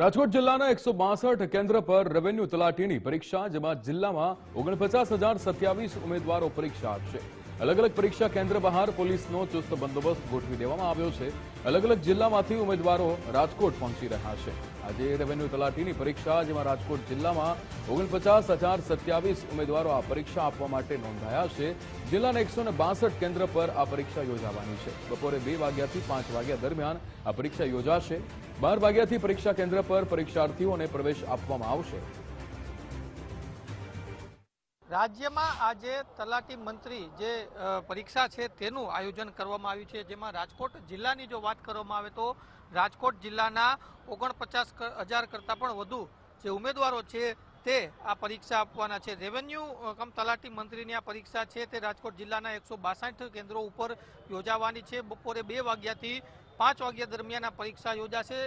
રાજકોટ જિલ્લાના એકસો બાસઠ કેન્દ્ર પર રેવન્યુ તલાટીની પરીક્ષા, જેમાં જિલ્લામાં ઓગણપચાસ હજાર સત્યાવીસ ઉમેદવારો પરીક્ષા આપશે. અલગ અલગ પરીક્ષા કેન્દ્ર બહાર પોલીસનો ચુસ્ત બંદોબસ્ત ગોઠવી દેવામાં આવ્યો છે. અલગ અલગ જિલ્લામાંથી ઉમેદવારો રાજકોટ પહોંચી રહ્યા છે. આજે રેવન્યુ તલાટીની પરીક્ષા, જેમાં રાજકોટ જિલ્લામાં ઓગણપચાસ હજાર સત્યાવીસ ઉમેદવારો આ પરીક્ષા આપવા માટે નોંધાયા છે. જિલ્લાના એકસો બાસઠ કેન્દ્ર પર આ પરીક્ષા યોજાવાની છે. બપોરે બે વાગ્યાથી પાંચ વાગ્યા દરમિયાન આ પરીક્ષા યોજાશે. બાર વાગ્યાથી પરીક્ષા કેન્દ્ર પર પરીક્ષાર્થીઓને પ્રવેશ આપવામાં આવશે. રાજ્યમાં આજે તલાટી મંત્રી જે પરીક્ષા છે તેનું આયોજન કરવામાં આવ્યું છે. જેમાં રાજકોટ જિલ્લાની જો વાત કરવામાં આવે તો રાજકોટ જિલ્લાના ઓગણપચાસ હજાર કરતાં પણ વધુ જે ઉમેદવારો છે તે આ પરીક્ષા આપવાના છે. રેવન્યુ કમ તલાટી મંત્રીની આ પરીક્ષા છે તે રાજકોટ જિલ્લાના એકસો કેન્દ્રો ઉપર યોજાવાની છે. બપોરે બે વાગ્યાથી પાંચ વાગ્યા દરમિયાન આ પરીક્ષા યોજાશે.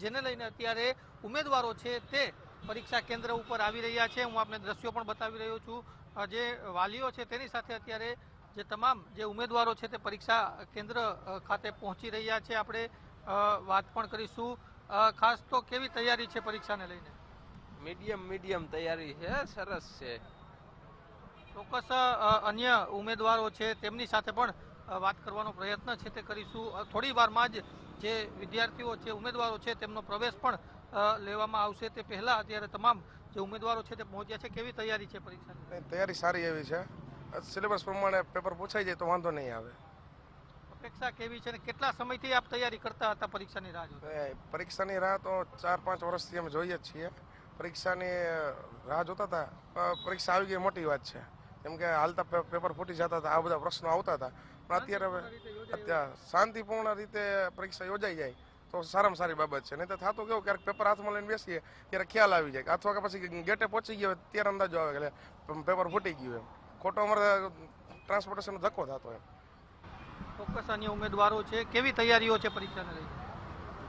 જેને લઈને અત્યારે ઉમેદવારો છે તે પરીક્ષા કેન્દ્ર ઉપર આવી રહ્યા છે. હું આપને દ્રશ્યો પણ બતાવી રહ્યો છું. જે વાલીઓ છે તેની સાથે અત્યારે જે તમામ જે ઉમેદવારો છે તે પરીક્ષા કેન્દ્ર ખાતે પહોંચી રહ્યા છે. આપણે વાત પણ કરીશું. ખાસ તો કેવી તૈયારી છે પરીક્ષાને લઈને? મીડિયમ મીડિયમ તૈયારી છે. સરસ છે. ચોક્કસ અન્ય ઉમેદવારો છે તેમની સાથે પણ વાત કરવાનો પ્રયત્ન છે તે કરીશું. થોડી વારમાં જ જે વિદ્યાર્થીઓ છે ઉમેદવારો છે તેમનો પ્રવેશ પણ લેવામાં આવશે. તે પહેલાં અત્યારે તમામ જે ઉમેદવારો છે તે પહોંચ્યા છે. કેવી તૈયારી છે પરીક્ષાની? તૈયારી સારી એવી છે. સિલેબસ પ્રમાણે પેપર પૂછાઈ જાય તો વાંધો નહીં આવે. અપેક્ષા કેવી છે ને કેટલા સમયથી આપ તૈયારી કરતા હતા પરીક્ષાની રાહ જોતા? પરીક્ષાની રાહ તો ચાર પાંચ વર્ષથી અમે જોઈએ જ છીએ. પરીક્ષાની રાહ જોતા હતા. પરીક્ષા આવી ગઈ મોટી વાત છે. કેમ કે હાલતા પેપર ફૂટી જતા હતા આ બધા પ્રશ્નો આવતા હતા. પણ અત્યારે હવે અત્યારે શાંતિપૂર્ણ રીતે પરીક્ષા યોજાઈ જાય તો સારામાં સારી બાબત છે. નહીં તો થતું કેવું ક્યારેક પેપર હાથમાં લઈને બેસીએ ત્યારે ખ્યાલ આવી જાય અથવા કે પછી ગેટે પહોંચી ગયો હોય ત્યારે અંદાજો આવે કે પેપર ફૂટી ગયું એમ. ખોટો અમારે ટ્રાન્સપોર્ટેશનનો ધક્કો થતો એમ. ચોક્કસ અન્ય ઉમેદવારો છે. કેવી તૈયારીઓ છે પરીક્ષાને લઈને?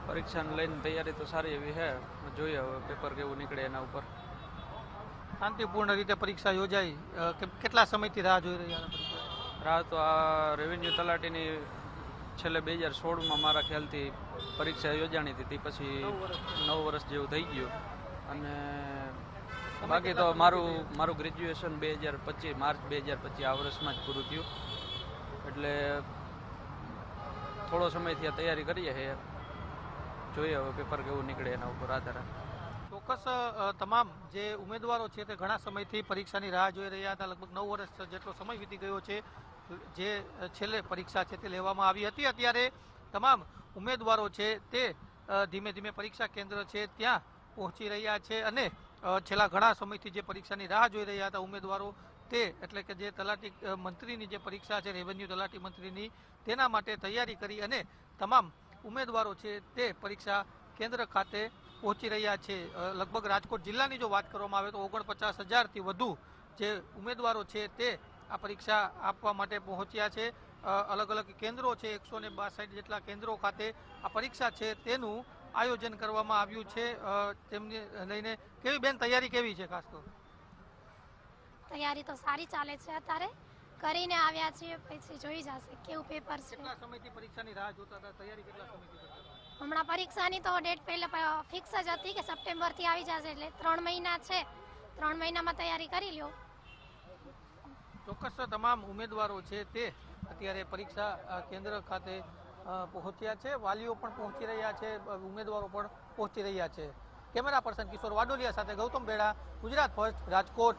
પરીક્ષાને લઈને તૈયારી તો સારી એવી છે. જોઈએ હવે પેપર કેવું નીકળે એના ઉપર. શાંતિપૂર્ણ રીતે પરીક્ષા યોજાઈ. કેટલા સમયથી રાહ જોઈ રહ્યા પરીક્ષા? રાહ તો આ રેવન્યુ તલાટીની છેલ્લે બે હજાર સોળમાં મારા ખ્યાલથી પરીક્ષા યોજાણી હતી. પછી નવ વર્ષ જેવું થઈ ગયું. અને બાકી તો મારું મારું ગ્રેજ્યુએશન બે હજાર પચીસ માર્ચ બે હજાર પચીસ આ વર્ષમાં જ પૂરું થયું. એટલે થોડો સમયથી આ તૈયારી કરીએ છીએ. જોઈએ હવે પેપર કેવું નીકળે એના ઉપર આધાર. ચોક્કસ તમામ જે ઉમેદવારો છે તે ઘણા સમયથી પરીક્ષાની રાહ જોઈ રહ્યા હતા. લગભગ નવ વર્ષ જેટલો સમય વીતી ગયો છે. જે છેલ્લે પરીક્ષા છે તે લેવામાં આવી હતી. અત્યારે તમામ ઉમેદવારો છે તે ધીમે ધીમે પરીક્ષા કેન્દ્ર છે ત્યાં પહોંચી રહ્યા છે અને છેલ્લા ઘણા સમયથી જે પરીક્ષાની રાહ જોઈ રહ્યા હતા ઉમેદવારો તે, એટલે કે જે તલાટી મંત્રીની જે પરીક્ષા છે, રેવન્યુ તલાટી મંત્રીની, તેના માટે તૈયારી કરી અને તમામ ઉમેદવારો છે તે પરીક્ષા કેન્દ્ર ખાતે પહોંચી રહ્યા છે. લગભગ રાજકોટ જિલ્લાની જો વાત કરવામાં આવે તો ઓગણપચાસ હજારથી વધુ જે ઉમેદવારો છે તે આ પરીક્ષા આપવા માટે પહોંચ્યા છે. અલગ અલગ કેન્દ્રો છે એકસો ને બાસઠ જેટલા કેન્દ્રો ખાતે આ પરીક્ષા છે તેનું આયોજન કરવામાં આવ્યું છે. તેમને લઈને કેવી બેન તૈયારી કેવી છે ખાસ તો? તૈયારી તો સારી ચાલે છે અત્યારે. કરીને આવ્યા છીએ પછી જોઈ જશે કેવું પેપર છે. કેટલા સમયથી પરીક્ષાની રાહ જોતા હતા? તૈયારી કેટલા સમયથી કરતા હમણાં પરીક્ષાની તો ડેટ પહેલા ફિક્સ જ હતી કે સપ્ટેમ્બરથી આવી જશે એટલે ત્રણ મહિના છે. ત્રણ મહિનામાં તૈયારી કરી લ્યો. ચોક્કસ તમામ ઉમેદવારો છે તે અત્યારે પરીક્ષા કેન્દ્ર ખાતે પહોંચ્યા છે. વાલીઓ પણ પહોંચી રહ્યા છે ઉમેદવારો પણ પહોંચી રહ્યા છે. કેમેરા પર્સન કિશોર વાડોલિયા સાથે ગૌતમ બેડા, ગુજરાત ફર્સ્ટ રાજકોટ.